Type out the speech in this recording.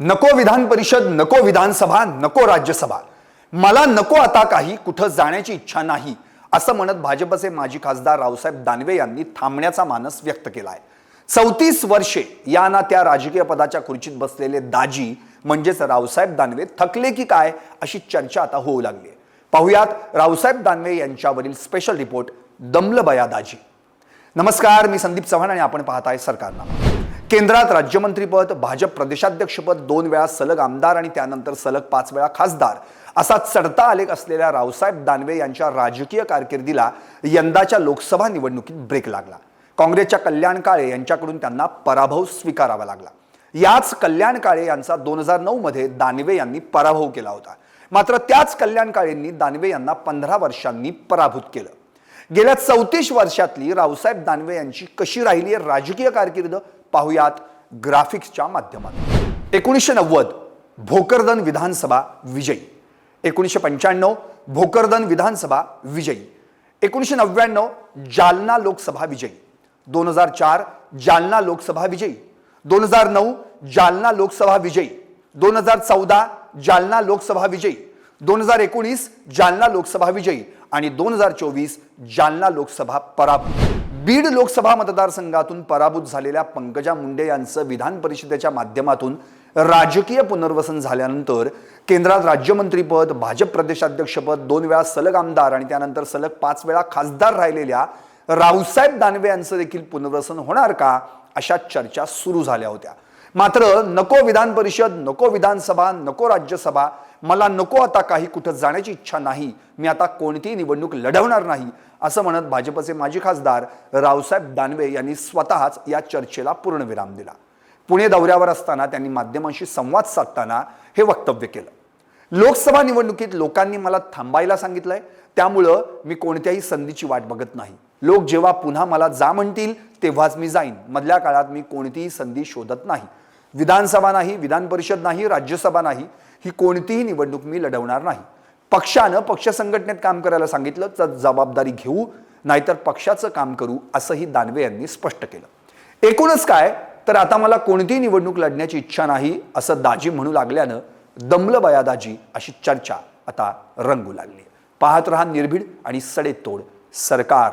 नको विधान परिषद नको विधानसभा नको राज्यसभा. मला नको आता काही कुठं जाण्याची इच्छा नाही असं म्हणत भाजपचे माजी खासदार रावसाहेब दानवे यांनी थांबण्याचा मानस व्यक्त केला आहे चौतीस वर्षे या ना त्या राजकीय पदाच्या खुर्चीत बसलेले दाजी म्हणजेच रावसाहेब दानवे थकले की काय अशी चर्चा आता होऊ लागली आहे. पाहुयात रावसाहेब दानवे यांच्यावरील स्पेशल रिपोर्ट दमलबया दाजी. नमस्कार मी संदीप चव्हाण आणि आपण पाहताय सरकारनामा. केंद्रात राज्यमंत्रीपद भाजप प्रदेशाध्यक्षपद दोन वेळा सलग आमदार आणि त्यानंतर सलग पाच वेळा खासदार. असा चढता आलेख असलेल्या रावसाहेब दानवे यांच्या राजकीय कारकिर्दीला यंदाच्या लोकसभा निवडणुकीत ब्रेक लागला. काँग्रेसच्या कल्याण काळे यांच्याकडून त्यांना पराभव स्वीकारावा लागला. याच कल्याण काळे यांचा दोन हजार नऊ मध्ये दानवे यांनी पराभव केला होता. मात्र त्याच कल्याण काळेंनी दानवे यांना पंधरा वर्षांनी पराभूत केलं. गेल्या चौतीस वर्षातली रावसाहेब दानवे यांची कशी राहिली आहे राजकीय कारकीर्द? पाहुयात ग्राफिक्सच्या माध्यमातून. एकोणीसशे नव्वद भोकरदन विधानसभा विजयी. एकोणीसशे पंच्याण्णव भोकरदन विधानसभा विजयी. एकोणीसशे नव्याण्णव जालना लोकसभा विजयी. दोन हजार चार जालना लोकसभा विजयी. दोन हजार नऊ जालना लोकसभा विजयी. दोन हजार चौदा जालना लोकसभा विजयी. दोन हजार एकोणीस जालना लोकसभा विजयी. आणि दोन हजार चोवीस जालना लोकसभा पराभूत. बीड लोकसभा मतदारसंघातून पराभूत झालेल्या पंकजा मुंडे यांचं विधान परिषदेच्या माध्यमातून राजकीय पुनर्वसन झाल्यानंतर केंद्रात राज्यमंत्रीपद भाजप प्रदेशाध्यक्षपद दोन वेळा सलग आमदार आणि त्यानंतर सलग पाच वेळा खासदार राहिलेल्या रावसाहेब दानवे यांचं देखील पुनर्वसन होणार का अशा चर्चा सुरू झाल्या होत्या. मात्र नको विधान परिषद नको विधानसभा नको राज्यसभा मला नको आता काही कुठं जाण्याची इच्छा नाही. मी आता कोणतीही निवडणूक लढवणार नाही असं म्हणत भाजपचे माजी खासदार रावसाहेब दानवे यांनी स्वतःच या चर्चेला पूर्णविराम दिला. पुणे दौऱ्यावर असताना त्यांनी माध्यमांशी संवाद साधताना हे वक्तव्य केलं. लोकसभा निवडणुकीत लोकांनी मला थांबायला सांगितलंय त्यामुळं मी कोणत्याही संधीची वाट बघत नाही. लोक जेव्हा पुन्हा मला जा म्हणतील तेव्हाच मी जाईन. मधल्या काळात मी कोणतीही संधी शोधत नाही. विधानसभा नाही विधान परिषद नाही राज्यसभा नाही. ही कोणतीही निवडणूक मी लढवणार नाही. पक्षानं पक्ष संघटनेत काम करायला सांगितलं तर जबाबदारी घेऊ नाहीतर पक्षाचं काम करू असंही दानवे यांनी स्पष्ट केलं. एकूणच काय? तर आता मला कोणतीही निवडणूक लढण्याची इच्छा नाही असं दाजी म्हणू लागल्यानं दमलं बया दाजी अशी चर्चा आता रंगू लागली. पाहत रहा निर्भीड आणि सडेतोड सरकार